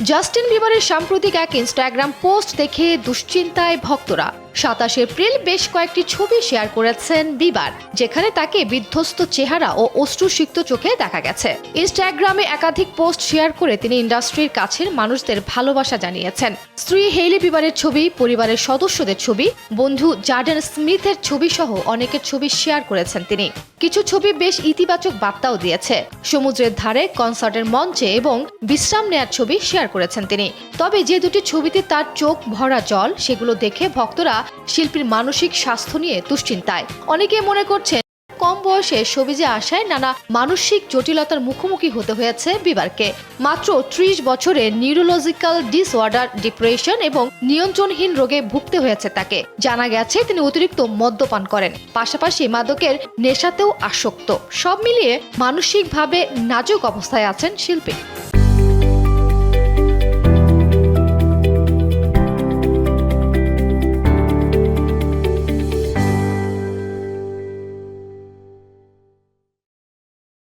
Justin বিবারের সাম্প্রতিক এক Instagram post দেখে দুশ্চিন্তায় ভক্তরা। সাতাশ এপ্রিল বেশ কয়েকটি ছবি শেয়ার করেছেন বিবার, যেখানে তাকে বিধ্বস্ত চেহারা ও অশ্রুসিক্ত চোখে দেখা গেছে। ইনস্টাগ্রামে একাধিক পোস্ট শেয়ার করে তিনি ইন্ডাস্ট্রির কাছের মানুষদের ভালোবাসা জানিয়েছেন। স্ত্রী হেইলি বিবারের ছবি, পরিবারের সদস্যদের ছবি, বন্ধু জার্ডেন স্মিথের ছবি সহ অনেকের ছবি শেয়ার করেছেন তিনি। কিছু ছবি বেশ ইতিবাচক বার্তাও দিয়েছে। সমুদ্রের ধারে, কনসার্টের মঞ্চে এবং বিশ্রাম নেয়ার ছবি শেয়ার করেছেন তিনি। তবে যে দুটি ছবিতে তার চোখ ভরা জল, সেগুলো দেখে ভক্তরা শিল্পীর মানসিক স্বাস্থ্য নিয়ে দুশ্চিন্তায়। অনেকে মনে করছেন, কম বয়সে সবিজে আসায় নানা মানসিক জটিলতার মুখোমুখি হতে হয়েছে বিবারকে। মাত্র ত্রিশ বছরে নিউরোলজিক্যাল ডিসঅর্ডার, ডিপ্রেশন এবং নিয়ন্ত্রণহীন রোগে ভুগতে হয়েছে তাকে। জানা গেছে, তিনি অতিরিক্ত মদ্যপান করেন। পাশাপাশি মাদকের নেশাতেও আসক্ত। সব মিলিয়ে মানসিকভাবে নাজুক অবস্থায় আছেন শিল্পী।